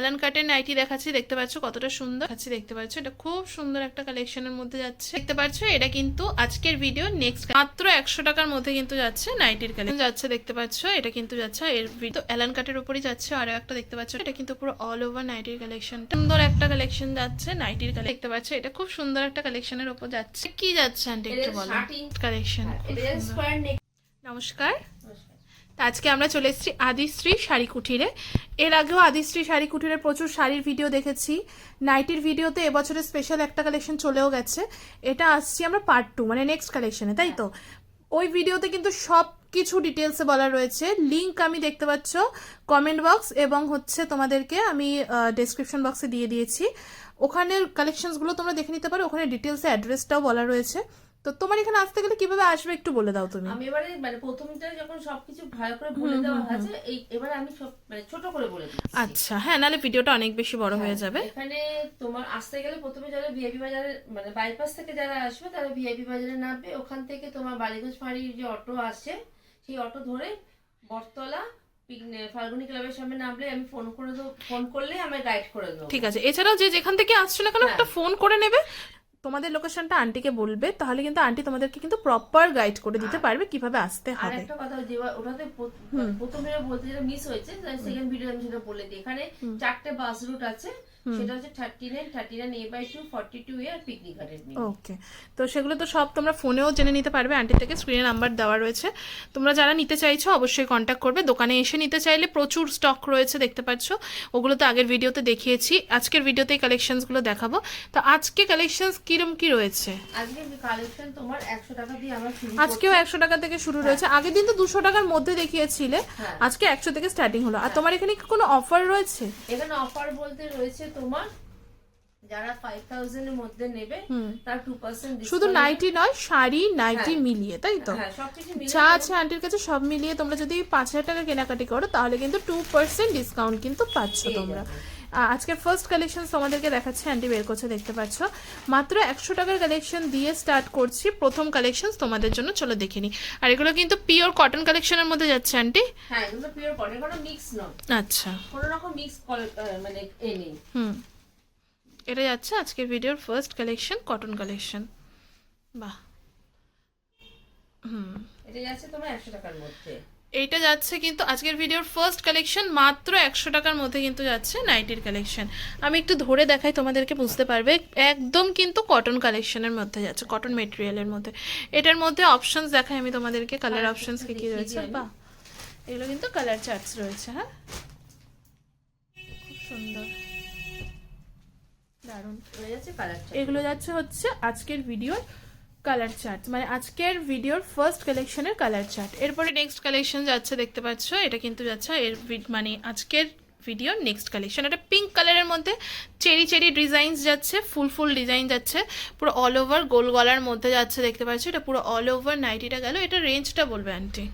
Alan কাটের nightie দেখাচ্ছি দেখতে পাচ্ছ কতটা সুন্দর দেখাচ্ছি দেখতে পাচ্ছ। এটা খুব সুন্দর একটা কালেকশনের মধ্যে যাচ্ছে। দেখতে পাচ্ছ এটা কিন্তু আজকের ভিডিও নেক্সট মাত্র একশো টাকার মধ্যে কিন্তু যাচ্ছে নাইটির কালেকশন যাচ্ছে দেখতে পাচ্ছ এটা কিন্তু যাচ্ছে এর ভিডিও অ্যালান কাটের উপরই যাচ্ছে আরও একটা দেখতে পাচ্ছ এটা কিন্তু পুরো অল ওভার নাইটির কালেকশন সুন্দর একটা কালেকশন যাচ্ছে নাইটির কালেকশন দেখতে পাচ্ছ এটা খুব সুন্দর একটা কালেকশনের উপর যাচ্ছে। কি যাচ্ছে আন্টি একটু বলো। কালেকশন নমস্কার। আজকে আমরা চলে এসেছি আদিশ্রী শাড়ি কুঠিরে এর আগেও আদিশ্রী শাড়ি কুঠিরে প্রচুর শাড়ির ভিডিও দেখেছি। নাইটির ভিডিওতে এবছরের স্পেশাল একটা কালেকশন চলেও গেছে। এটা আসছি আমরা পার্ট টু মানে নেক্সট কালেকশনে তাই তো? ওই ভিডিওতে কিন্তু সব কিছু ডিটেলসে বলা রয়েছে। লিংক আমি দেখতে পাচ্ছ কমেন্ট বক্স এবং হচ্ছে তোমাদেরকে আমি ডেসক্রিপশন বক্সে দিয়ে দিয়েছি। ওখানের কালেকশনসগুলো তোমরা দেখে নিতে পারো। ওখানে ডিটেলসে অ্যাড্রেসটাও বলা রয়েছে। তো তোমার এখানে আসতে গেলে কীভাবে আসবে একটু বলে দাও তুমি? আমি এবারে মানে প্রথমটা যখন সবকিছু ভালো করে বলে দেওয়া আছে এই এবারে আমি সব মানে ছোট করে বলে দিচ্ছি। আচ্ছা হ্যাঁ নাহলে ভিডিওটা অনেক বেশি বড় হয়ে যাবে। এখানে তোমার আসতে গেলে প্রথমে যারা ভিআইপি বাজারে মানে বাইপাস থেকে যারা আসবে তারা ভিআইপি বাজারে নামবে। ওখান থেকে তোমার বালিগঞ্জ ফাঁড়ির যে অটো আসে সেই অটো ধরে বটতলা ফাল্গুনি ক্লাবের সামনে নামলে আমি ফোন করে দেবো ফোন করলে আমায় গাইড করে দেবো। ঠিক আছে এছাড়াও যে যেখান থেকে আসছো না কেন হ্যাঁ। একটা ফোন করে নেবে। তোমাদের লোকেশনটা আন্টিকে বলবে তাহলে কিন্তু আন্টি তোমাদেরকে কিন্তু প্রপার গাইড করে দিতে পারবে কীভাবে আসতে আর হবে। একটা কথা যে ওটাতে প্রথমে বলতে যেটা মিস হয়েছে সেকেন্ড ভিডিও আমি সেটা বলে দিই। এখানে চারটে বাস রুট আছে সেটা হচ্ছে thirty nine thirty nine A by two forty two A R Picnic Garden okay তো সেগুলো তো সব তোমরা ফোনেও জেনে নিতে পারবে। আন্টি থেকে স্ক্রিনে নাম্বার দেওয়া রয়েছে। তোমরা যারা নিতে চাইছো অবশ্যই কন্ট্যাক্ট করবে। দোকানে এসে নিতে চাইলে প্রচুর স্টক রয়েছে দেখতে পাচ্ছ ওগুলো তো আগের ভিডিওতে দেখিয়েছি। আজকের ভিডিওতে কালেকশনসগুলো দেখাবো। তো আজকে কালেকশনস কিরম কি রয়েছে? আজকে কালেকশন তোমার একশো টাকা দিয়ে আমরা শুরু আজকেও একশো টাকা থেকে শুরু রয়েছে। আগের দিন তো দুশো টাকার মধ্যে দেখিয়েছিলে। হ্যাঁ। আজকে একশো থেকে স্টার্টিং হলো। আর তোমার এখানে কি কোনো অফার রয়েছে? এখানে অফার বলতে রয়েছে তোমার যারা ফাইভ থাউজেন্ড এর মধ্যে নেবে তার টু পার্সেন্ট শুধু নাইটি নয় শাড়ি নাইটি মিলিয়ে তাই তো? হ্যাঁ যা আছে আন্টির কাছে সব মিলিয়ে তোমরা যদি পাঁচ হাজার টাকা কেনাকাটি করো তাহলে কিন্তু টু পার্সেন্ট ডিসকাউন্ট কিন্তু পাচ্ছ তোমরা। আজকের ফার্স্ট কালেকশন তোমাদেরকে দেখাচ্ছে আন্টি বের করছে দেখতে পাচ্ছ। মাত্র একশো টাকার কালেকশন দিয়ে স্টার্ট করছি। প্রথম কালেকশন তোমাদের জন্য চলো দেখে নিই। আর এগুলো কিন্তু পিওর কটন কালেকশনের মধ্যে যাচ্ছে আন্টি হ্যাঁ এগুলো পিওর কটন কোনো মিক্স নয়। আচ্ছা। কোনো রকম মিক্স মানে এ নেই। হুম। এটা যাচ্ছে আজকের ভিডিওর ফার্স্ট কালেকশন কটন কালেকশন বাহ। হুম। এটা যাচ্ছে তোমার একশো টাকার মধ্যে। এইটা যাচ্ছে কিন্তু আজকের ভিডিওর ফার্স্ট কালেকশন মাত্র একশো টাকার মধ্যে কিন্তু যাচ্ছে নাইটির কালেকশন আমি একটু ধরে দেখাই তোমাদেরকে বুঝতে পারবে একদম কিন্তু কটন কালেকশনের মধ্যে যাচ্ছে কটন মেটেরিয়ালের মধ্যে। এটার মধ্যে অপশনস দেখাই আমি তোমাদেরকে কালার অপশনস কি কি রয়েছে। বাহ এগুলো কিন্তু কালার চার্টস রয়েছে হ্যাঁ? খুব সুন্দর। দারুণ। এগুলো যাচ্ছে হচ্ছে আজকের ভিডিওর কালার চার্ট মানে আজকের ভিডিওর ফার্স্ট কালেকশনের কালার চার্ট এরপরে নেক্সট কালেকশন যাচ্ছে, দেখতে পাচ্ছ? এটা কিন্তু যাচ্ছে এর মানে আজকের ভিডিওর নেক্সট কালেকশন এটা পিঙ্ক কালারের মধ্যে চেরি চেরি ডিজাইনস যাচ্ছে ফুল ফুল ডিজাইন যাচ্ছে পুরো অল ওভার গোল গলার মধ্যে যাচ্ছে দেখতে পাচ্ছি? এটা পুরো অল ওভার নাইটিটা গেল। এটা রেঞ্জটা বলবে আন্টি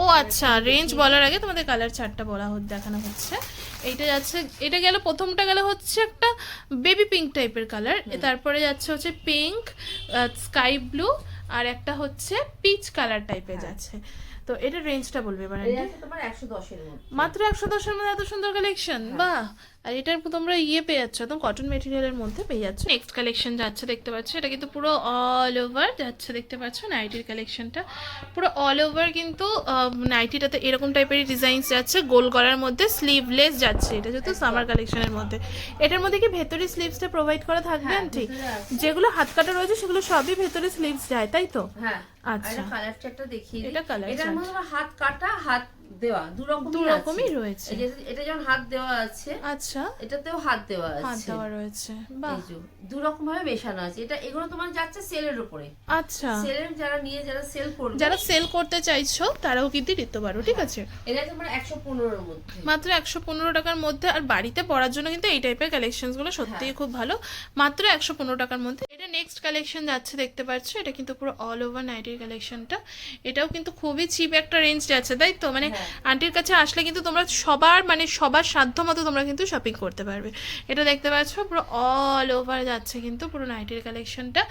ও আচ্ছা রেঞ্জ বলার আগে তোমাদের কালার চার্টটা বলা হচ্ছে দেখানো হচ্ছে। এইটা যাচ্ছে এটা গেল প্রথমটা গেল হচ্ছে একটা বেবি পিঙ্ক টাইপের কালার তারপরে যাচ্ছে হচ্ছে পিঙ্ক স্কাই ব্লু আর একটা হচ্ছে পিচ কালার টাইপের যাচ্ছে। তো এটা রেঞ্জটা বলবে এবার আন্টি যাচ্ছে তোমার একশো দশের মধ্যে। মাত্র একশো দশের মধ্যে এত সুন্দর কালেকশন বাহ! আর এটার তোমরা ইয়ে পেয়ে যাচ্ছ একদম কটন মেটেরিয়ালের মধ্যে পেয়ে যাচ্ছ। নেক্সট কালেকশন যাচ্ছে দেখতে পাচ্ছ এটা কিন্তু পুরো অল ওভার যাচ্ছে দেখতে পাচ্ছ নাইটির কালেকশনটা পুরো অল ওভার কিন্তু নাইটিটাতে এরকম টাইপের ডিজাইনস যাচ্ছে গোল গলার মধ্যে স্লিভলেস যাচ্ছে এটা যেহেতু সামার কালেকশনের মধ্যে। এটার মধ্যে কি ভেতরে স্লিভসটা প্রোভাইড করা থাকবে হ্যাঁ, আন্টি? যেগুলো হাত কাটা রয়েছে সেগুলো সবই ভেতরে স্লিভস যায় তাই তো? হ্যাঁ আচ্ছা। এটা কালার চারটা দেখিয়ে। এটা কালার এটার। মধ্যে হাত কাটা হাত দেওয়া দু রকমই রয়েছে। এটা যেমন হাত দেওয়া আছে আচ্ছা। এটাতেও হাত দেওয়া হাত দেওয়া রয়েছে। বাহ। দু রকম ভাবে মেশানো আছে। এটা এগুলো তোমার যাচ্ছে সেলের উপরে। আচ্ছা। সেলের যারা নিয়ে যারা সেল করবে যারা সেল করতে চাইছো তারাও কিন্তু নিতে পারো ঠিক আছে? এটা তোমার একশো পনেরোর মধ্যে। মাত্র একশো পনেরো টাকার মধ্যে আর বাড়িতে পড়ার জন্য কিন্তু এই টাইপের কালেকশনসগুলো সত্যিই খুব ভালো। মাত্র একশো পনেরো টাকার মধ্যে। এটা এটা নেক্সট কালেকশন যাচ্ছে দেখতে পাচ্ছ। এটা কিন্তু পুরো অল ওভার নাইটির কালেকশনটা এটাও কিন্তু খুবই চিপ একটা রেঞ্জ যাচ্ছে তাই তো? মানে হ্যাঁ। আন্টির কাছে আসলে কিন্তু তোমরা সবার মানে সবার সাধ্য মতো তোমরা কিন্তু শপিং করতে পারবে। এটা দেখতে পাচ্ছ পুরো অল ওভার যাচ্ছে কিন্তু পুরো নাইটির কালেকশনটা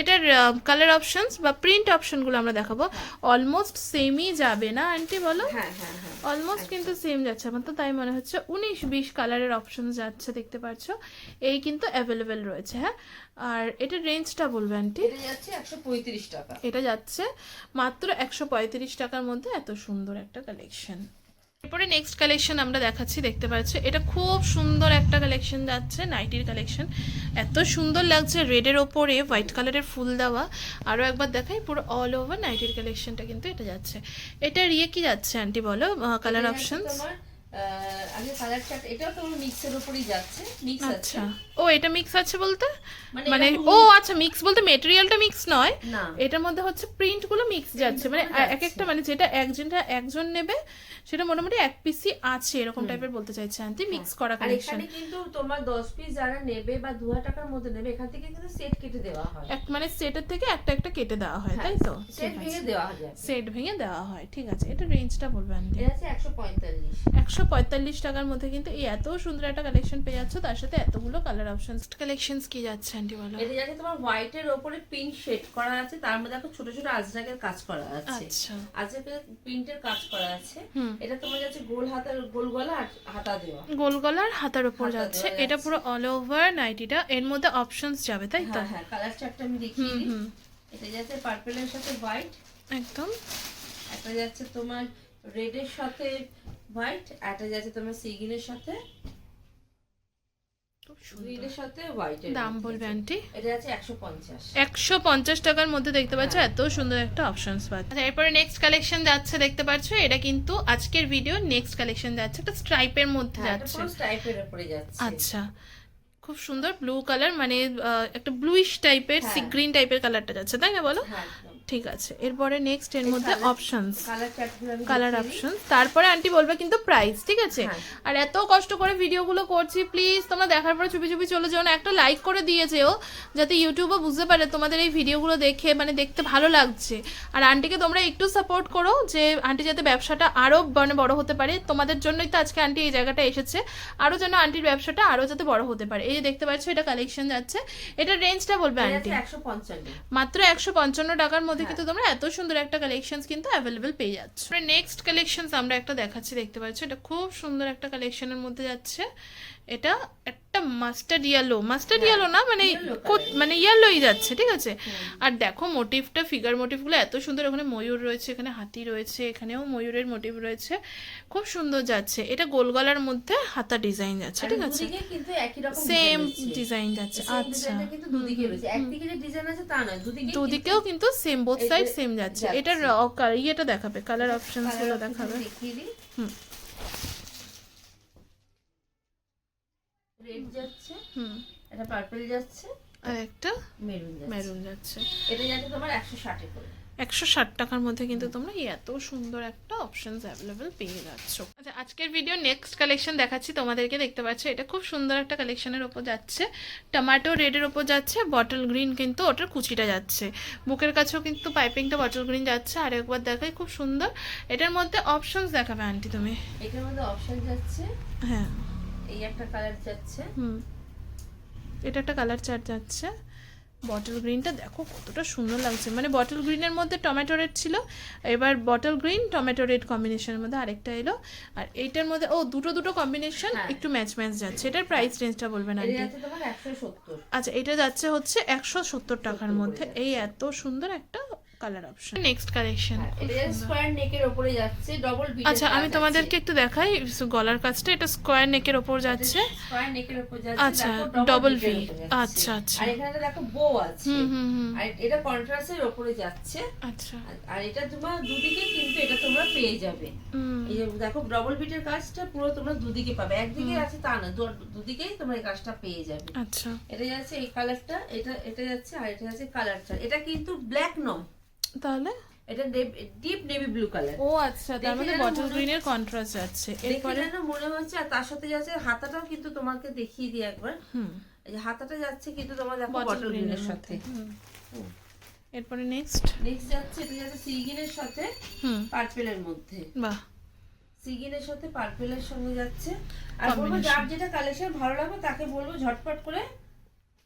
এটার কালার অপশনস বা প্রিন্ট অপশনগুলো আমরা দেখাবো। অলমোস্ট সেমই যাবে না আন্টি বলো? হ্যাঁ হ্যাঁ হ্যাঁ। অলমোস্ট কিন্তু সেম যাচ্ছে আমার তো তাই মনে হচ্ছে। উনিশ বিশ কালারের অপশন যাচ্ছে দেখতে পাচ্ছ। এই কিন্তু অ্যাভেলেবেল রয়েছে হ্যাঁ। আর এটার রেঞ্জটা বলবে আন্টি এটা যাচ্ছে একশো পঁয়ত্রিশ টাকা। এটা যাচ্ছে মাত্র একশো পঁয়ত্রিশ টাকার মধ্যে এত সুন্দর একটা কালেকশন এরপরে নেক্সট কালেকশন আমরা দেখাচ্ছি দেখতে পাচ্ছ? এটা খুব সুন্দর একটা কালেকশন যাচ্ছে নাইটির কালেকশন এত সুন্দর লাগছে রেডের ওপরে হোয়াইট কালারের ফুল দেওয়া। আরও একবার দেখাই পুরো অল ওভার নাইটির কালেকশনটা কিন্তু এটা যাচ্ছে। এটার ইয়ে কি যাচ্ছে আন্টি বলো? কালার এটা আগে তো মিক্সের যাচ্ছে মিক্স আচ্ছা। ও এটা মিক্স আছে বলতে? মানে, মানে ও আচ্ছা মিক্স বলতে মেটেরিয়ালটা মিক্স নয়। এটার মধ্যে হচ্ছে প্রিন্টগুলো মিক্স যাচ্ছে। মানে এক একটা মানে যেটা একজনটা একজন নেবে সেটা মোটামুটি এক পিসই আছে এরকম টাইপের বলতে চাইছে মিক্স হ্যাঁ। করা কালেকশন কিন্তু তোমার 10 পিস যারা নেবে বা 2000 টাকার মধ্যে নেবে এখান থেকে কিন্তু সেট কেটে দেওয়া হয়। এক মানে সেটের থেকে একটা একটা কেটে দেওয়া হয় হ্যাঁ, তাই তো? সেট ভেঙে দেওয়া হয় সেট ভেঙে দেওয়া হয় ঠিক আছে। এটা রেঞ্জটা বলবেন আন্টি এটা আছে 145 চারশো পঁয়তাল্লিশ টাকার মধ্যে কিন্তু এই এত সুন্দর একটা কালেকশন পেয়ে যাচ্ছ তার সাথে এতগুলো কালার অপশন কালেকশন কি যাচ্ছে আন্টি বলো? এটা যাচ্ছে তোমার হোয়াইটের ওপরে পিঙ্ক শেড করা আছে তার মধ্যে একটা ছোট ছোট আজরাকের কাজ করা আছে। আচ্ছা। আজরাকের প্রিন্টের কাজ করা আছে। এটা তোমার যাচ্ছে গোল হাতার গোল গলা আর হাতা দেওয়া। গোল গলার হাতার উপর যাচ্ছে। এটা পুরো অল ওভার নাইটিটা এর মধ্যে অপশনস যাবে তাই তো? হ্যাঁ, হ্যাঁ কালার চারটা আমি দেখিয়ে দিই। এটা যাচ্ছে পার্পলের সাথে হোয়াইট একদম। এটা যাচ্ছে তোমার রেডের সাথে হোয়াইট একটা যাচ্ছে তোমার সিগিনের সাথে। খুব সুন্দর। গ্রিনের সাথে দাম বলবে আন্টি? একশো পঞ্চাশ। টাকার মধ্যে দেখতে পাচ্ছ এত সুন্দর একটা অপশনস পাচ্ছ। আচ্ছা এরপরে নেক্সট কালেকশন যাচ্ছে দেখতে পাচ্ছ এটা কিন্তু আজকের ভিডিও নেক্সট কালেকশন যাচ্ছে একটা স্ট্রাইপের মধ্যে হ্যাঁ যাচ্ছে। আচ্ছা খুব সুন্দর ব্লু কালার মানে একটা ব্লুইশ টাইপের সি হ্যাঁ। গ্রিন টাইপের কালারটা যাচ্ছে তাই না বলো? হ্যাঁ। ঠিক আছে। এরপরে নেক্সট এর মধ্যে অপশনস কালার। অপশন তারপরে আন্টি বলবে কিন্তু প্রাইস ঠিক আছে? হ্যাঁ। আর এত কষ্ট করে ভিডিওগুলো করছি প্লিজ তোমরা দেখার পরে চুপি চুপি চলে যাও না একটা লাইক করে দিয়ে যেও যাতে ইউটিউবও বুঝতে পারে তোমাদের এই ভিডিওগুলো দেখে মানে দেখতে ভালো লাগছে। আর আন্টিকে তোমরা একটু সাপোর্ট করো যে আন্টি যাতে ব্যবসাটা আরও মানে বড় হতে পারে। তোমাদের জন্যই তো আজকে আন্টি এই জায়গাটা এসেছে। আরও যেন আন্টির ব্যবসাটা আরও যাতে বড় হতে পারে। এই যে দেখতে পাচ্ছ এটা কালেকশন যাচ্ছে। এটার রেঞ্জটা বলবে এটা আন্টি মাত্র একশো পঞ্চান্ন টাকার মধ্যে হ্যাঁ। কিন্তু তোমরা এত সুন্দর একটা কালেকশন কিন্তু অ্যাভেলেবেল পেয়ে যাচ্ছ। নেক্সট কালেকশন আমরা একটা দেখাচ্ছি দেখতে পাচ্ছি? এটা খুব সুন্দর একটা কালেকশনের মধ্যে যাচ্ছে। এটা একটা মাস্টার্ড ইয়েলো মাস্টার্ড ইয়েলো না মানে মানে ইয়েলোই যাচ্ছে ঠিক আছে? আর দেখো মোটিভটা ফিগার মোটিভগুলো এত সুন্দর ওখানে ময়ূর রয়েছে এখানে হাতি রয়েছে এখানেও ময়ূরের মোটিভ রয়েছে খুব সুন্দর যাচ্ছে। এটা গোল গলার মধ্যে হাতা ডিজাইন যাচ্ছে ঠিক আছে? সেম ডিজাইন যাচ্ছে আচ্ছা। দুদিকেও কিন্তু সেম বোথ সাইড সেম যাচ্ছে। এটার ইয়েটা দেখাবে কালার অপশনসগুলো দেখাবে। হুম। রেড যাচ্ছে হুম। এটা পার্পল যাচ্ছে আর একটা মেরুন যাচ্ছে। মেরুন যাচ্ছে। এটা যাচ্ছে তোমার একশো ষাটে করে। একশো ষাট টাকার মধ্যে কিন্তু তোমরা এত সুন্দর একটা অপশনস অ্যাভেলেবেল পেয়ে যাচ্ছ। আচ্ছা আজকের ভিডিও নেক্সট কালেকশন দেখাচ্ছি তোমাদেরকে দেখতে পাচ্ছ এটা খুব সুন্দর একটা কালেকশনের ওপর যাচ্ছে। টমেটো রেডের ওপর যাচ্ছে বটল গ্রিন কিন্তু ওটার কুচিটা যাচ্ছে। বুকের কাছেও কিন্তু পাইপিংটা বটল গ্রিন যাচ্ছে আর একবার দেখাই খুব সুন্দর। এটার মধ্যে অপশনস দেখাবে আন্টি তুমি। এটার মধ্যে অপশন যাচ্ছে। হ্যাঁ। এই একটা কালার যাচ্ছে। হুম। এটা একটা কালার চার্ট যাচ্ছে। বটল গ্রিনটা দেখো কতটা সুন্দর লাগছে। মানে বটল গ্রিনের মধ্যে টমেটো রেড ছিল এবার বটল গ্রিন টমেটো রেড কম্বিনেশনের মধ্যে আরেকটা এলো। আর এইটার মধ্যে ও দুটো দুটো কম্বিনেশন হ্যাঁ। একটু ম্যাচ ম্যাচ যাচ্ছে। এটার প্রাইস রেঞ্জটা বলবেন আন্টি সত্তর। আচ্ছা এটা যাচ্ছে হচ্ছে একশো সত্তর টাকার মধ্যে। এই এত সুন্দর একটা কালার অপশন নেক্সট কালেকশন এটা স্কোয়ার নেকের ওপরে যাচ্ছে ডবল আচ্ছা আমি তোমাদেরকে একটু দেখাই গলার কাজটা। এটা স্কোয়ার নেকের ওপর যাচ্ছে। স্কোয়ার নেকের উপর যাচ্ছে আচ্ছা, উপর যাচ্ছে। আচ্ছা, আচ্ছা। আর এখানে দেখো বো আছে। হুম হুম হুম। আর এটা কন্ট্রাস্টের উপরে যাচ্ছে। আচ্ছা। আর- এটা তোমার দুদিকে কিন্তু এটা তোমরা পেয়ে যাবে। হুম। এই যে দেখো ডবল বিটের কাজটা পুরো তোমরা দুদিকে পাবে। একদিকে আছে তা না দুদিকেই তোমরা এই কাজটা পেয়ে যাবে। আচ্ছা। এটা যাচ্ছে এই কালারটা এটা এটা যাচ্ছে আর এটা যাচ্ছে কালারটা এটা কিন্তু ব্ল্যাক নয়। তাহলে? এটা ডিপ নেভি ব্লু কালার ও আচ্ছা তার যেন বটল মনে গ্রিনের কন্ট্রাস্ট আছে এরপরে? মনে হচ্ছে আর তার সাথে যাচ্ছে হাতাটাও কিন্তু তোমাকে দেখিয়ে দিই একবার। হুম। এই হাতাটা যাচ্ছে কিন্তু তোমার দেখো বটল গ্রিনের গ্রিনের সাথে। হুম। এরপরে নেক্সট নেক্সট যাচ্ছে এটা যাচ্ছে সিগিনের সাথে হুম। পার্পেলের মধ্যে। বাহ। সিগিনের সাথে পার্পেলের সঙ্গে যাচ্ছে। আর বলব যার যেটা কালেকশন ভালো লাগবে তাকে বলব ঝটপট করে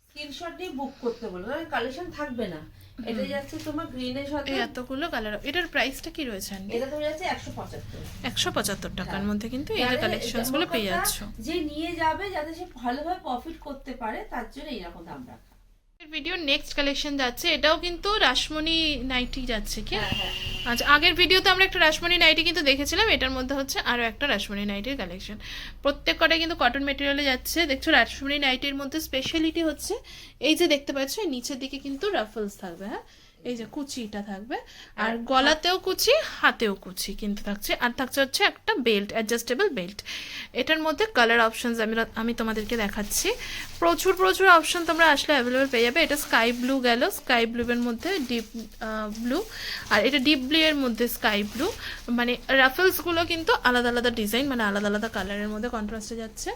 স্ক্রিনশট নিয়ে বুক করতে বলব কারণ কালেকশন থাকবে না। এটা যাচ্ছে তোমার গ্রিনের সাথে? এই এতগুলো কালার এটার প্রাইসটা কি রয়েছে এটা তোমার যাচ্ছে একশো পঁচাত্তর। একশো পঁচাত্তর টাকার মধ্যে কিন্তু এই যে কালেকশনসগুলো পেয়ে যাচ্ছ। যে নিয়ে যাবে যাতে সে ভালোভাবে প্রফিট করতে পারে তার জন্য এইরকম দাম রাখা। ভিডিও নেক্সট কালেকশন যাচ্ছে এটাও কিন্তু রাসমণি নাইটি যাচ্ছে কি? আচ্ছা আগের ভিডিওতে আমরা একটা রাসমণি নাইটি কিন্তু দেখেছিলাম এটার মধ্যে হচ্ছে আরও একটা রাসমণি নাইটির কালেকশন প্রত্যেক কটাই কিন্তু কটন মেটেরিয়ালে যাচ্ছে। দেখছ রাসমণি নাইটির মধ্যে স্পেশালিটি হচ্ছে এই যে দেখতে পাচ্ছ নিচের দিকে কিন্তু রাফলস থাকবে হ্যাঁ? এই যে কুচিটা থাকবে। আর গলাতেও কুচি হাতেও কুচি কিন্তু থাকছে। আর থাকছে হচ্ছে একটা বেল্ট অ্যাডজাস্টেবল বেল্ট। এটার মধ্যে কালার অপশনস আমি আমি তোমাদেরকে দেখাচ্ছি। প্রচুর প্রচুর অপশন তোমরা আসলে অ্যাভেলেবেল পেয়ে যাবে। এটা স্কাই ব্লু গেল। স্কাই ব্লুয়ের মধ্যে ডিপ ব্লু আর এটা ডিপ ব্লু এর মধ্যে স্কাই ব্লু মানে রাফেলসগুলো কিন্তু আলাদা আলাদা ডিজাইন মানে আলাদা আলাদা কালারের মধ্যে কন্ট্রাস্টে যাচ্ছে।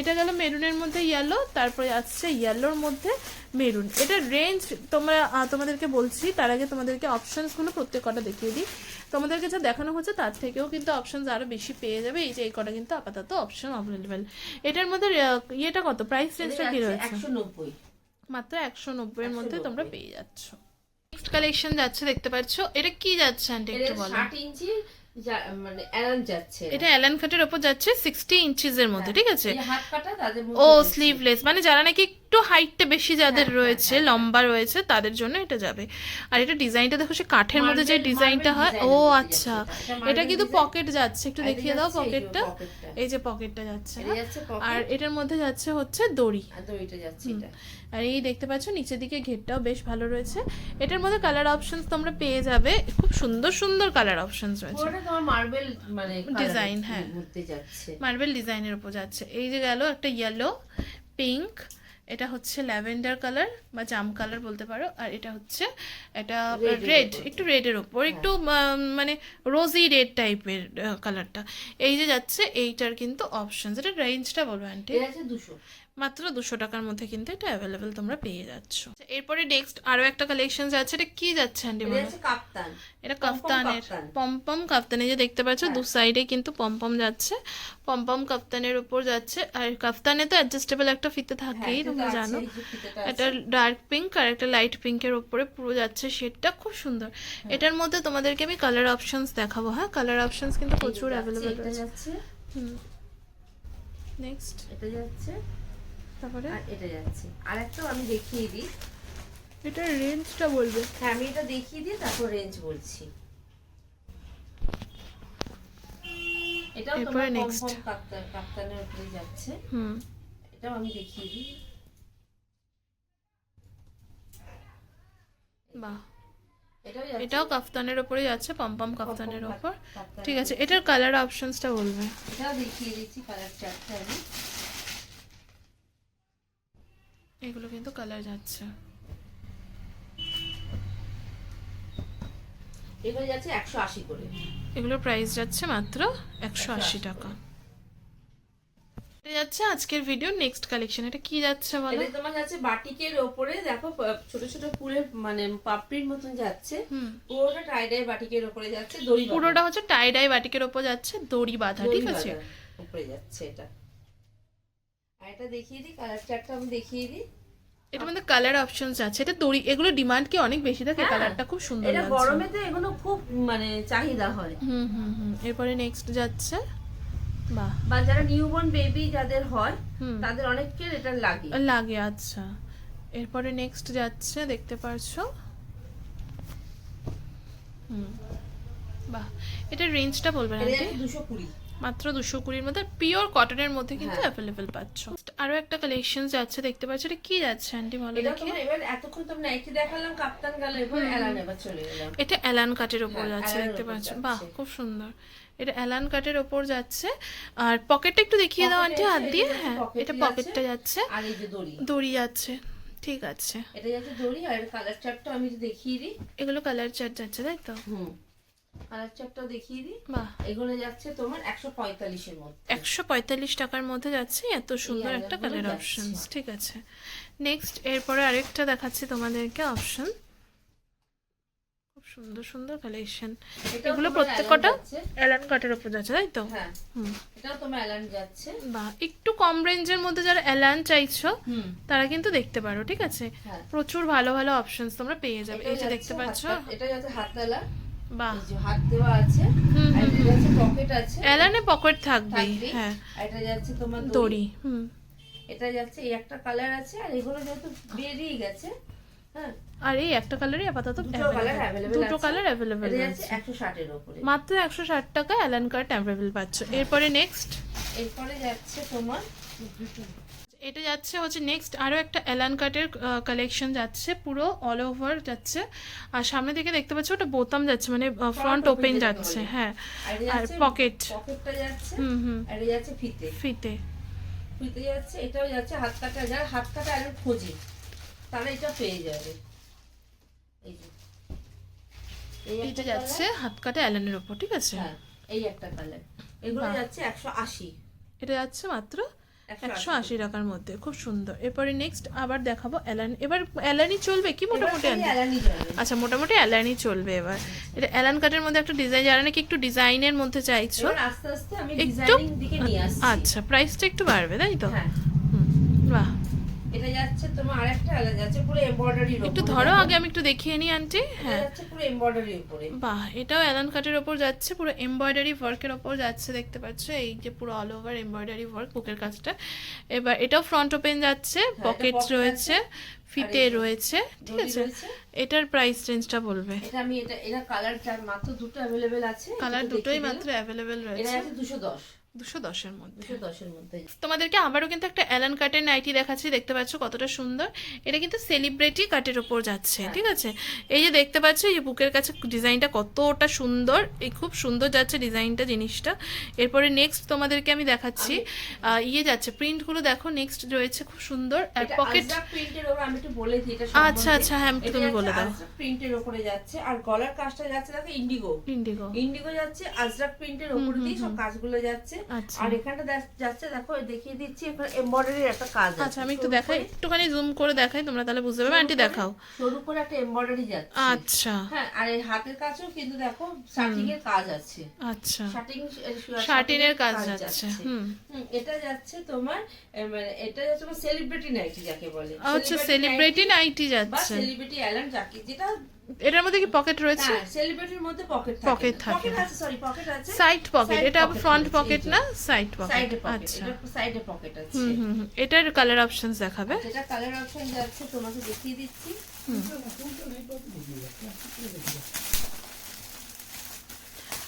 এটা গেল মেরুনের মধ্যে ইয়েলো তারপরে আসছে ইয়েলোর মধ্যে মেরুন এটা রেঞ্জ তোমরা তোমাদেরকে বলছি তার আগে তোমাদেরকে অপশনসগুলো প্রত্যেক কটা দেখিয়ে দিই। তোমাদেরকে যা দেখানো হচ্ছে তার থেকেও কিন্তু অপশনস আরও বেশি পেয়ে যাবে। এই যে এই কটা কিন্তু আপাতত অপশন অ্যাভেলেবেল এটার মধ্যে ইয়েটা কত? প্রাইস রেঞ্জটা কি রয়েছে? একশো নব্বই। মাত্র একশো নব্বইয়ের মধ্যে তোমরা পেয়ে যাচ্ছ। নেক্সট কালেকশন যাচ্ছে দেখতে পাচ্ছ। এটা কি যাচ্ছে আন্টি একটু বলো। ইঞ্চি মানে অ্যালান যাচ্ছে। এটা অ্যালান কাটের ওপর যাচ্ছে সিক্সটি ইঞ্চিজের মধ্যে ঠিক আছে? ও স্লিভলেস মানে যারা নাকি একটু হাইটটা বেশি যাদের রয়েছে লম্বা রয়েছে তাদের জন্য এটা যাবে। আর এটা ডিজাইনটা দেখো সে কাঠের মধ্যে যে ডিজাইনটা হয় ও আচ্ছা। এটা। কিন্তু পকেট যাচ্ছে একটু দেখিয়ে দাও পকেটটা এই যে পকেটটা যাচ্ছে হ্যাঁ? আর এটার মধ্যে যাচ্ছে হচ্ছে দড়ি। আর এই দেখতে পাচ্ছ নিচের দিকে ঘেরটাও বেশ ভালো রয়েছে। এটার মধ্যে কালার অপশনস তোমরা পেয়ে যাবে খুব সুন্দর সুন্দর কালার অপশনস রয়েছে। মার্বেল মানে হ্যাঁ। মার্বেল ডিজাইনের উপর যাচ্ছে। এই যে গেল একটা ইয়েলো পিঙ্ক এটা হচ্ছে ল্যাভেন্ডার কালার বা জাম কালার বলতে পারো আর এটা হচ্ছে এটা রেড। একটু রেডের ওপর একটু মানে রোজি রেড টাইপের কালারটা। এই যে যাচ্ছে এইটার কিন্তু অপশন এটা রেঞ্জটা বলব আন্টি মাত্র দুশো টাকার মধ্যে কিন্তু এটা অ্যাভেলেবেল তোমরা পেয়ে যাচ্ছ। এরপরে নেক্সট আরও একটা কালেকশন যাচ্ছে এটা কি যাচ্ছে আন্টি এটা আছে কাপ্তান। এটা পমপম কাফতানের কাফতান। পমপম কাফতানে যে দেখতে পাচ্ছ দু হ্যাঁ। সাইডে কিন্তু পমপম যাচ্ছে। পমপম কাফতানের উপর যাচ্ছে আর কাফতানে তো অ্যাডজাস্টেবল একটা ফিতে হ্যাঁ, থাকেই তোমরা জানো। একটা ডার্ক পিঙ্ক আর একটা লাইট পিঙ্কের উপরে পুরো যাচ্ছে শেডটা খুব সুন্দর। হ্যাঁ। এটার মধ্যে তোমাদেরকে আমি কালার অপশনস দেখাবো হ্যাঁ? কালার অপশনস কিন্তু প্রচুর অ্যাভেলেবেল এটা রয়েছে। নেক্সট এটা যাচ্ছে। তারপরে? আর এটা যাচ্ছে। আর একটা আমি দেখিয়ে দিই। এটা রেঞ্জটা বলবে। হ্যাঁ আমি এটা দেখিয়ে দিই তারপর রেঞ্জ বলছি। এটাও তোমার next. কাপ্তান কাপ্তানের উপরে যাচ্ছে। হুম। এটাও আমি দেখিয়ে দিই। বাহ। এটাও কাফতানের উপরে যাচ্ছে পমপম কাফতানের উপর। ঠিক আছে এটার কালার অপশনসটা বলবে। এটাও দেখিয়ে দিচ্ছি কালার চারটে আমি। এগুলো কিন্তু কালার যাচ্ছে। এগুলো যাচ্ছে একশো আশি করে। এগুলোর প্রাইস যাচ্ছে মাত্র একশো আশি টাকা। যাচ্ছে আজকের ভিডিও নেক্সট কালেকশন এটা কি যাচ্ছে বলো? এটা তোমার যাচ্ছে বাটিকের ওপরে দেখো ছোট ছোট ফুলের মানে পাপড়ির মতন যাচ্ছে। পুরোটা টাইডাই বাটিকের ওপরে যাচ্ছে দড়ি বাঁধা। পুরোটা হচ্ছে টাই ডাই বাটিকের ওপর যাচ্ছে দড়ি বাঁধা ঠিক আছে? উপরে যাচ্ছে এটা। আর এটা দেখিয়ে দিই কালার চারটা আমি দেখিয়ে দিই। এটার মধ্যে কালার অপশনস আছে এটা দড়ি এগুলো ডিমান্ড কি অনেক বেশি থাকে? হ্যাঁ। কালারটা খুব সুন্দর এটা লাগছে। গরমেতে এগুলো খুব মানে চাহিদা হয়। হুম হুম হুম এরপরে নেক্সট যাচ্ছে। বাহ। বা যারা নিউবর্ন বেবি যাদের হয় তাদের অনেকের এটা লাগে। লাগে আচ্ছা। এরপরে নেক্সট যাচ্ছে দেখতে পারছ? হুম। বাহ। এটা রেঞ্জটা বলবেন এটা দুশো কুড়ি। মাত্র দুশো কুড়ির মধ্যে। পিওর কটনের মধ্যে কিন্তু। অ্যাভেলেবেল পাচ্ছ। আরও একটা কালেকশন যাচ্ছে দেখতে পাচ্ছ। এটা কি যাচ্ছে আন্টি ভালো দেখি। এতক্ষণ তো নাইটি দেখালাম কাপ্তান গেল এবার এলান এবার চলে গেলাম এটা অ্যালান কাটের হ্যাঁ, যাচ্ছে দেখতে পাচ্ছ। বাহ খুব সুন্দর। এটা অ্যালান কাটের ওপর যাচ্ছে। আর পকেটটা একটু দেখিয়ে দাও আন্টি হাত দিয়ে হ্যাঁ এটা পকেটটা যাচ্ছে। আর এই যে দড়ি। দড়ি যাচ্ছে ঠিক আছে। এটা যাচ্ছে দড়ি আর কালার চার্টটা আমি দেখিয়ে দিই। এগুলো কালার চার্ট যাচ্ছে তাই তো? হুম। কালার চার্টটাও দেখিয়ে দিই। বাহ। এগুলো যাচ্ছে তোমার একশো পঁয়তাল্লিশের মধ্যে। একশো পঁয়তাল্লিশ টাকার মধ্যে যাচ্ছে এত সুন্দর একটা কালার। অপশন ঠিক আছে। নেক্সট এরপরে আরেকটা দেখাচ্ছি তোমাদেরকে অপশন খুব সুন্দর সুন্দর কালেকশন এগুলো প্রত্যেকটা অ্যালান। কাটের উপর যাচ্ছে তাই তো? হ্যাঁ। এটাও তোমার অ্যালান যাচ্ছে। বা একটু কম রেঞ্জের মধ্যে যারা অ্যালান চাইছো তারা কিন্তু দেখতে পারো ঠিক আছে? হ্যাঁ। প্রচুর ভালো ভালো অপশনস তোমরা পেয়ে যাবে। এই যে দেখতে পাচ্ছ। এটা যাচ্ছে হাততালা। বাহ। হাত দেওয়া আছে হুম, আর এটা যাচ্ছে পকেট আছে। অ্যালানে পকেট। হ্যাঁ। এটা যাচ্ছে তোমার দড়ি। হুম। এটা যাচ্ছে এই একটা কালার আছে আর এগুলো যেহেতু বেরিয়ে গেছে হ্যাঁ। আর এই একটা কালারই আপাতত দুটো কালার অ্যাভেলেবেল দুটো কালার অ্যাভেলেবেল একশো ষাটের ওপরে। মাত্র একশো ষাট টাকা অ্যালান কার্ট অ্যাভেলেবেল পাচ্ছ। এরপরে নেক্সট এরপরে যাচ্ছে তোমার এটা যাচ্ছে হচ্ছে নেক্সট আরও একটা অ্যালান কার্টের কালেকশন যাচ্ছে পুরো অল ওভার যাচ্ছে। আর সামনে দিকে দেখতে পাচ্ছ ওটা বোতাম যাচ্ছে মানে ফ্রন্ট ওপেন যাচ্ছে হ্যাঁ। আর আর পকেট পকেটটা যাচ্ছে হুম হুম। আর যাচ্ছে ফিতে। ফিতে। ফিতে যাচ্ছে এটাও যাচ্ছে হাত কাটা যারা হাত কাটা আলু খোঁজে। তারা এটা পেয়ে যাবে। এই এটা যাচ্ছে হাত কাটা অ্যালানের ওপর ঠিক আছে? হ্যাঁ এই একটা কালার এগুলো যাচ্ছে একশো আশি। এটা যাচ্ছে মাত্র একশো আশি টাকার মধ্যে খুব সুন্দর। এরপরে নেক্সট আবার দেখাবো অ্যালান। এবার অ্যালানি চলবে কি মোটামুটি আচ্ছা মোটামুটি অ্যালানি চলবে এবার। এটা অ্যালান কাটের মধ্যে একটা ডিজাইন যারা নাকি একটু ডিজাইনের মধ্যে চাইছো একটু- আচ্ছা প্রাইসটা একটু বাড়বে তাই তো? হ্যাঁ। এটা যাচ্ছে তোমার আরেকটা আলাদা যাচ্ছে পুরো এমব্রয়ডারি একটু ধরো আগে আমি একটু দেখিয়ে নিই আন্টি। হ্যাঁ। যাচ্ছে পুরো এমব্রয়ডারির উপরে। বাহ এটাও অ্যালান কাটের ওপর যাচ্ছে পুরো এমব্রয়ডারি ওয়ার্কের ওপর যাচ্ছে দেখতে পাচ্ছ? এই যে পুরো অল ওভার এমব্রয়ডারি ওয়ার্ক বুকের কাজটা। এবার এটাও ফ্রন্ট ওপেন যাচ্ছে হ্যাঁ, এটা পকেট রয়েছে ফিতে রয়েছে ঠিক আছে? এটার প্রাইস রেঞ্জটা বলবে। এটা আমি এটা এটা কালার মাত্র দুটো অ্যাভেলেবেল আছে কালার দুটোই মাত্র অ্যাভেলেবেল দিলাম। এটা রয়েছে। আছে দুশো। দশ দুশো দশের মধ্যে। দুশো দশের মধ্যে তোমাদেরকে আবারও কিন্তু একটা অ্যালান কাটের নাইটি দেখাচ্ছি দেখতে পাচ্ছ কতটা সুন্দর। এটা কিন্তু সেলিব্রিটি কাটের ওপর যাচ্ছে হ্যাঁ। ঠিক আছে? এই যে দেখতে পাচ্ছ এই যে বুকের কাছে ডিজাইনটা কতটা সুন্দর এই খুব সুন্দর যাচ্ছে ডিজাইনটা জিনিসটা। এরপরে নেক্সট তোমাদেরকে আমি দেখাচ্ছি ইয়ে যাচ্ছে প্রিন্টগুলো দেখো নেক্সট রয়েছে খুব সুন্দর আর পকেট প্রিন্টের ওপর আমি একটু বলে দিই এটা আচ্ছা, আচ্ছা, হ্যাঁ, তুমি বলে দাও। প্রিন্টের উপরে যাচ্ছে আর গলার কাজটা যাচ্ছে দেখো ইন্ডিগো ইন্ডিগো ইন্ডিগো যাচ্ছে আজরাক প্রিন্টের উপর দিয়ে সব কাজগুলো যাচ্ছে। আর এখানটা যাচ্ছে দেখো দেখিয়ে দিচ্ছি এখানে এমব্রয়ডারির একটা কাজ আছে। আচ্ছা আমি একটু দেখাই একটুখানি জুম করে দেখাই তোমরা তাহলে বুঝতে পারবে। আন্টি দেখাও। সরু করে একটা এমব্রয়ডারি যাচ্ছে। আচ্ছা। হ্যাঁ আর এই হাতের কাছেও কিন্তু দেখো শার্টিং এর কাজ আছে। আচ্ছা। শার্টিং শার্টিনের কাজ যাচ্ছে হুম। এটা যাচ্ছে তোমার মানে এটা যাচ্ছে তোমার সেলিব্রিটি নাইটি যাকে বলে। আচ্ছা সেলিব্রিটি নাইটি বা সেলিব্রিটি অ্যালান যাকে যেটা এটার মধ্যে কি পকেট রয়েছে? হ্যাঁ সেলিব্রিটির মধ্যে পকেট থাকে। Pocket থাকে। পকেট আছে সরি পকেট আছে। সাইড পকেট এটা ফ্রন্ট পকেট না? সাইড পকেট সাইডে পকেট আচ্ছা। এটা সাইডে পকেট আছে। এটার কালার অপশনস দেখাবে। যেটা কালার অপশন যাচ্ছে তোমাকে দেখিয়ে দিচ্ছি।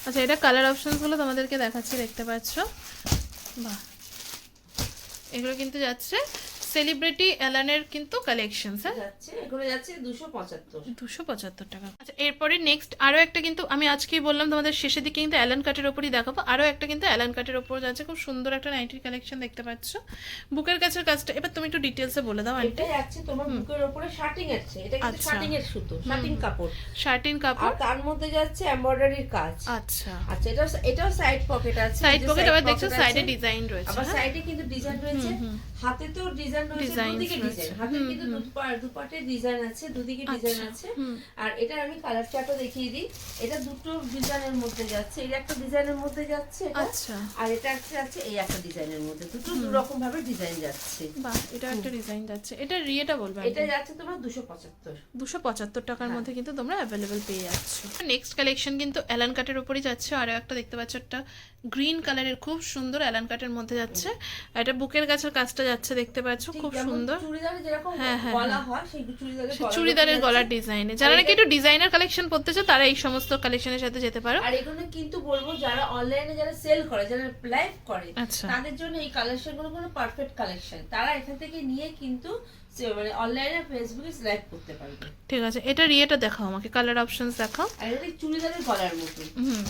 আচ্ছা এটা কালার অপশনসগুলো তোমাদেরকে দেখাচ্ছি দেখতে পাচ্ছ? বাহ। এগুলো কিন্তু যাচ্ছে সেলিব্রিটি অ্যালানের কিন্তু কালেকশনস হ্যাঁ? যাচ্ছে এগুলো যাচ্ছে দুশো পঁচাত্তর। দুশো পঁচাত্তর টাকা। আচ্ছা এরপরে নেক্সট আরও একটা কিন্তু আমি আজকেই বললাম তোমাদের শেষের দিকে কিন্তু অ্যালান কাটের ওপরই দেখাবো। আরও একটা কিন্তু অ্যালান কাটের ওপর যাচ্ছে খুব সুন্দর একটা নাইটির কালেকশন দেখতে পাচ্ছ। বুকের কাছের কাজটা এবার তুমি একটু ডিটেলসে বলে দাও আন্টি। এটা যাচ্ছে তোমার বুকের উপরে শার্টিং আছে এটা কিন্তু আচ্ছা। শার্টিং এর সুতো শার্টিং কাপড়। শার্টিন আর কাপড় তার মধ্যে যাচ্ছে এমব্রয়ডারির কাজ। আচ্ছা। আচ্ছা এটা এটাও সাইড পকেট আছে সাইড পকেট আবার দেখছ সাইডে ডিজাইন রয়েছে আবার হ্যাঁ? সাইডে কিন্তু ডিজাইন রয়েছে। হাতে তো ডিজাইন রয়েছে দুদিকে ডিজাইন হাতে কিন্তু দুপাটে ডিজাইন আছে দুদিকে ডিজাইন আচ্ছা, আছে। আর এটা আমি কালার চার্টও দেখিয়ে দিই। এটা দুটো ডিজাইনের মধ্যে যাচ্ছে। এটা একটা ডিজাইনের মধ্যে যাচ্ছে আচ্ছা। আর এটা একটা যাচ্ছে এই একটা ডিজাইনের মধ্যে। দুটো দু রকম ভাবে ডিজাইন যাচ্ছে। বাহ এটা একটা ডিজাইন যাচ্ছে। এটা রিয়েটা বলবে এটা যাচ্ছে তোমার দুশো পঁচাত্তর। দুশো পঁচাত্তর টাকার হ্যাঁ। মধ্যে কিন্তু তোমরা অ্যাভেলেবেল পেয়ে যাচ্ছ। নেক্সট কালেকশন কিন্তু অ্যালান কাটের উপরই যাচ্ছে। আর একটা দেখতে পাচ্ছ একটা গ্রিন কালারের খুব সুন্দর অ্যালান কাটের মধ্যে যাচ্ছে। এটা বুকের গাছের কাজটা যাচ্ছে দেখতে পাচ্ছ খুব সুন্দর। হ্যাঁ, হ্যাঁ, হয়। চুড়িদারের গলার ডিজাইনে যারা নাকি একটু ডিজাইনার কালেকশন করতে চাও তারা এই সমস্ত কালেকশনের সাথে যেতে পারো। আর এগুলো কিন্তু বলব যারা অনলাইনে যারা সেল করে যারা লাইভ করে আচ্ছা। তাদের জন্য এই কালেকশনগুলো কোনো পারফেক্ট কালেকশন তারা এখান থেকে নিয়ে কিন্তু মানে অনলাইনে ফেসবুকে লাইভ করতে পারবে। ঠিক আছে এটা রিয়েটা দেখাও আমাকে কালার অপশনস দেখাও। আর এটা চুড়িদারের গলার মতো। হুম।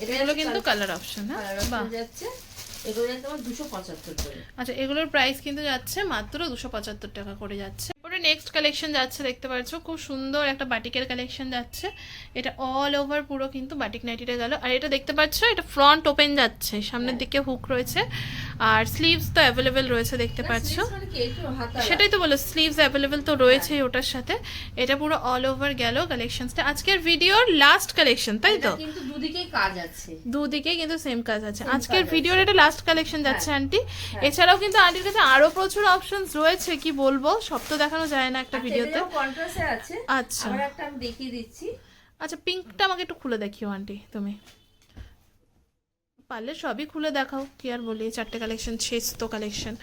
এটা এগুলো কিন্তু কালার অপশন হ্যাঁ? যাচ্ছে। এগুলো যাচ্ছে আমার দুশো পঁচাত্তর করে। আচ্ছা এগুলোর প্রাইস কিন্তু যাচ্ছে মাত্র দুশো পঁচাত্তর টাকা করে যাচ্ছে। তারপরে নেক্সট কালেকশন যাচ্ছে দেখতে পাচ্ছ খুব সুন্দর একটা বাটিকের কালেকশন যাচ্ছে। এটা অল ওভার পুরো কিন্তু বাটিক নাইটিটা গেল। আর এটা দেখতে পাচ্ছ এটা ফ্রন্ট ওপেন যাচ্ছে সামনের দিকে হুক রয়েছে। আর স্লিভস তো অ্যাভেলেবেল রয়েছে দেখতে পাচ্ছ। মানে সেটাই তো বলো স্লিভস অ্যাভেলেবেল তো রয়েছেই ওটার সাথে। এটা পুরো অল ওভার গেল কালেকশনসটা আজকের ভিডিওর লাস্ট কালেকশন তাই তো? এটা কিন্তু দুদিকেই কাজ আছে। দুদিকেই কিন্তু সেম কাজ আছে। আজকের ভিডিওর এটা লাস্ট কালেকশন যাচ্ছে হ্যাঁ। আন্টি। এছাড়াও কিন্তু আন্টির কাছে আরও প্রচুর অপশনস রয়েছে কি বলব? সব তো দেখানো যায় না একটা ভিডিওতে। কন্ট্রাস্টে আছে। আচ্ছা। আবার একটা আমি দেখিয়ে দিচ্ছি। আচ্ছা পিঙ্কটা আমাকে একটু খুলে দেখিও আন্টি তুমি। পারলে সবই খুলে দেখাও কি আর বলি চারটে কালেকশন শেষ তো কালেকশন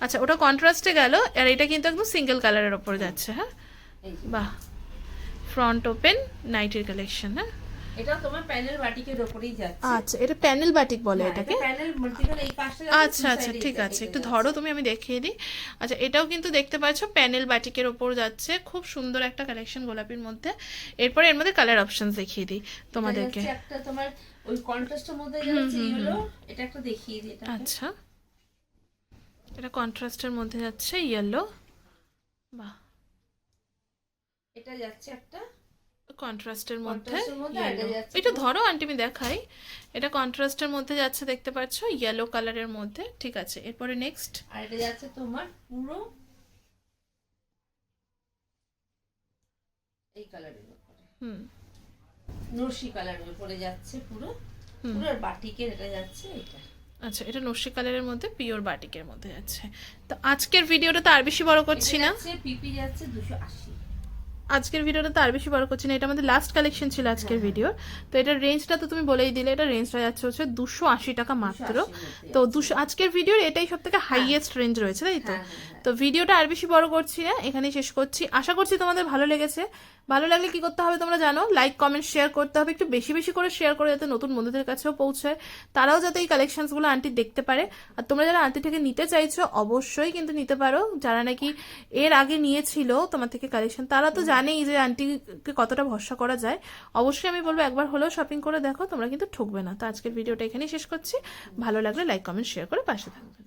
আচ্ছা ওটা কন্ট্রাস্টে গেল আর এটা কিন্তু একদম সিঙ্গেল কালারের ওপর যাচ্ছে হ্যাঁ? বাহ। ফ্রন্ট ওপেন নাইটের কালেকশন হ্যাঁ? এটা তোমার প্যানেল বাটিকের উপরেই যাচ্ছে। আচ্ছা এটা প্যানেল বাটিক বলে এটাকে? প্যানেল মাল্টিকাল এই পাশটা আচ্ছা আচ্ছা ঠিক আছে একটু ধরো তুমি আমি দেখিয়ে দিই। আচ্ছা এটাও কিন্তু দেখতে পাচ্ছ প্যানেল বাটিকের ওপর যাচ্ছে খুব সুন্দর একটা কালেকশন গোলাপির মধ্যে। এরপরে এর মধ্যে কালার অপশন দেখিয়ে দিই তোমাদেরকে। একটা তোমার ওই কন্ট্রাস্টের মধ্যে যাচ্ছে হলো এটা একটা দেখিয়ে দিই এটা আচ্ছা। এটা কন্ট্রাস্টের মধ্যে যাচ্ছে ইয়েলো বাহ। এটা যাচ্ছে একটা কন্ট্রাস্টের মধ্যে এটা ধরো আন্টি আমি দেখাই। এটা কন্ট্রাস্টের মধ্যে যাচ্ছে দেখতে পাচ্ছ? ইয়েলো কালারের মধ্যে ঠিক আছে। এরপরে নেক্সট আর এটা যাচ্ছে তোমার পুরো এই কালারের উপরে। হুম। নরসি কালারের উপরে যাচ্ছে পুরো। পুরো বাটিকের এটা যাচ্ছে এটা। আচ্ছা এটা নস্যি কালারের মধ্যে পিওর বাটিকের মধ্যে যাচ্ছে। তো আজকের ভিডিওটা তো আর বেশি বড় করছি না। পিপি যাচ্ছে দুশো আশি। আজকের ভিডিওটা তো আর বেশি বড় করছি না এটা আমাদের লাস্ট কালেকশন ছিল আজকের ভিডিও তো এটার রেঞ্জটা তো তুমি বলেই দিলে এটা রেঞ্জটা যাচ্ছে হচ্ছে দুশো আশি টাকা মাত্র। তো দুশো আজকের ভিডিওর এটাই সব থেকে হাইয়েস্ট রেঞ্জ রয়েছে তাই তো? হ্যাঁ, হ্যাঁ, হ্যাঁ। তো ভিডিওটা আর বেশি বড় করছি না এখানেই শেষ করছি। আশা করছি তোমাদের ভালো লেগেছে। ভালো লাগলে কি করতে হবে তোমরা জানো? লাইক কমেন্ট শেয়ার করতে হবে একটু বেশি বেশি করে শেয়ার করে যাতে নতুন বন্ধুদের কাছেও পৌঁছায়। তারাও যাতে এই কালেকশনসগুলো আন্টি দেখতে পারে। আর তোমরা যারা আন্টি থেকে নিতে চাইছো অবশ্যই কিন্তু নিতে পারো। যারা নাকি এর আগে নিয়েছিল তোমার থেকে কালেকশন তারা তো জানেই যে আন্টিকে কতটা ভরসা করা যায়। অবশ্যই আমি বলব একবার হলেও শপিং করে দেখো, তোমরা কিন্তু ঠকবে না। তো আজকের ভিডিওটা এখানেই শেষ করছি। ভালো লাগলে লাইক কমেন্ট শেয়ার করে পাশে থাকবে।